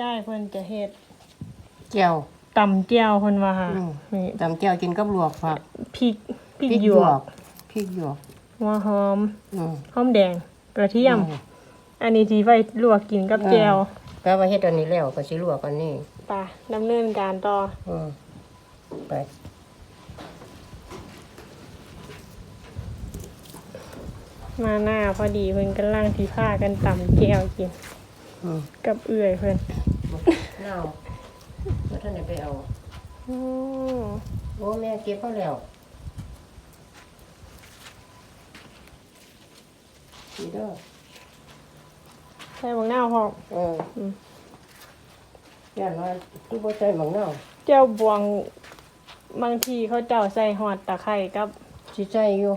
ย่ายเพิ่นจะเฮ็ดแก้วตำแจ่วเพิ่นว่าค่ะอืม นี่ตำแก้วกินกับลวกผักพริกพริกหยวกพริกหยวกหัวหอมอืมหอมแดง กระเทียม อือันนี้ที่ไว้ลวกกินกับแจ่วแปลว่าเฮ็ดอันนี้แล้วก็สิลวกอันนี้ไปดำเนินการต่อ อืมไปมาหน้าพอดีเพิ่นกำลังที่พากันตำแจ่วกินอืม กับเอื่อยเพิ่นเน่าว่าท่านได้ไปเอาอือโอ้แม่เก็บเอาแล้วนี่เด้อใส่บักนาวพร้อมเอออืมย่านว่าที่บ่ใส่หมังเน่าแจ่วบวงบางทีเขาเจ้าใส่หอดตะไคร้กับสิใส่อยู่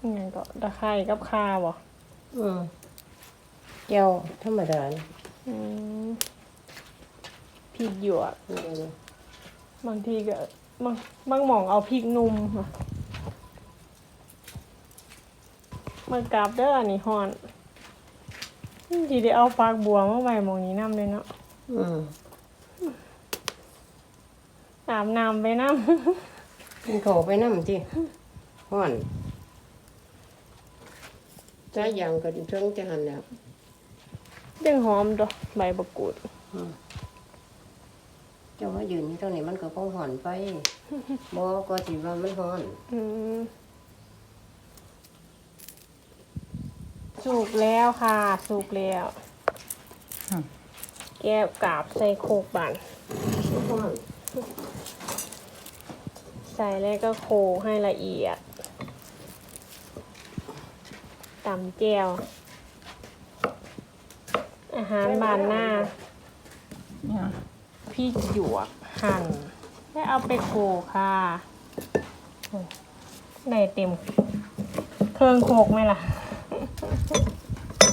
อิหยังก็ตะไคร้กับข่าบ่อืม แก้วธรรมดานี่อืมพริกหยวกนี่เด้อบางทีก็บางบางหม่องเอาพริกหนุ่มค่ะมากราบเด้ออันนี้ฮอนทีได้เอาฟักบัวมาไว้หมองนี้น้ำเลยเนาะอืมอาบน้ำไปน้กินข้าวไปนำติฮ้อนใจยางก็เทิงจะหันแล้วำ ยังหอมตัวใบบักกูดเจ้ามายืนอยู่ตรงนี้มันก็คงห่อนไป บ่ก็สิว่ามันห่อนอืมสุกแล้วค่ะ สุกแล้วแก้วกาบใส่โคกบันห่อนใส่แล้วก็โคกให้ละเอียดตำแจ่ว อาหารบานหน้าพี่หยวกหั่นแล้วเอาไปโขลกค่ะโอ้ยได้เต็ม เครื่องโขลกไหมล่ะ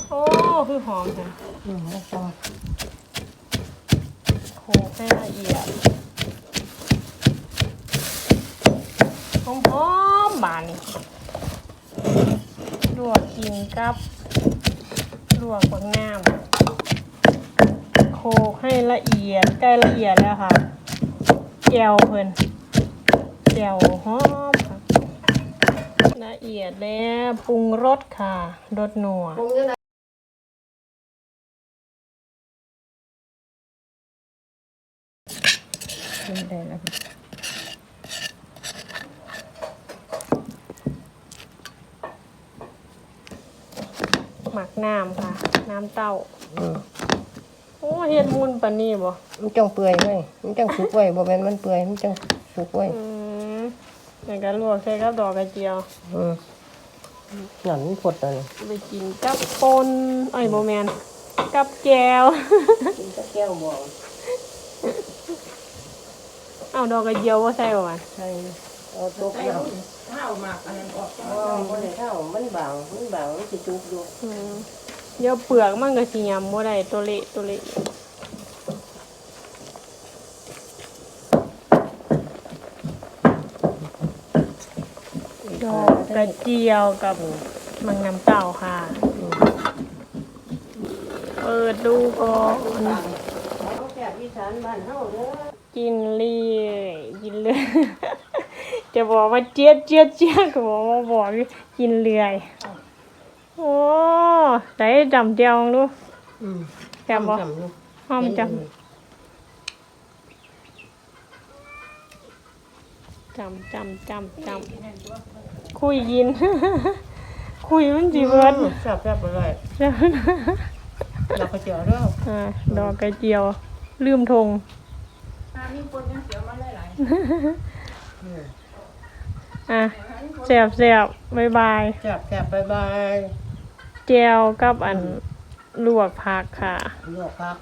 โอ้ คือหอมจังอืมแล้วก็โขลกให้ละเอียดหอมหอมๆบานนี่ลวกกินกับลวกบางน้ำโข ลกให้ละเอียดใกล้ละเอียดแล้วค่ะแจวเพิ่นแจวหอมค่ะละเอียดแล้วปรุงรสค่ะรสนัวปรุงยังไงได้แล้วหมักน้ำค่ะ น้ำเต้า อืมโอ้เฮ็ดมุนปานนี้บ่มันจังเปื่อยไว้มันจังสุกไว้บ่แม่นมันเปื่อยมันจังสุกไว้อืมแล้วก็ลวกใส่กับดอกกระเจียว อืมหนันพดอันนี้ไปกินกับปนเอ้ยบ่แม่นกับแจวกินตะแก้วบ่เอาดอกกระเจียวบ่ใส่บ่มันใช่เอาตกน้ำ ข้าวหมักอันนั้นออกอ๋อบ่ได้เท่ามันบางมันบางมันสิจุกอยู่อืม เดี๋ยวเปลือกมันก็สิยำบ่ได้ตัวเละตัวเละดอกกระเจียวกับมังน้ำเต้าค่ะ เปิดดูก่อนกินเรื่อยกินเรื่อยจะบอกว่าเจี๊ยดเจี๊ยดเจี๊ยดก็บอกว่าบอกกินเรื่อย อ้ใส่จำเจียวดูอืมแซ่บบ่จำอยู่หอมจำจำจำจำจำคุยยิน คุยมันจีเบิร์ดแซ่บแซ่บอร่อยเราก็เจอเด้ออ่าดอกกระเจียว ลืมทงมีคนยังเสียวมาหลายอืมอะแสบแสบบายบายแซ่บแซ่บบ๊ายบาย แจวกับอันลวกผักค่ะ ลวกผัก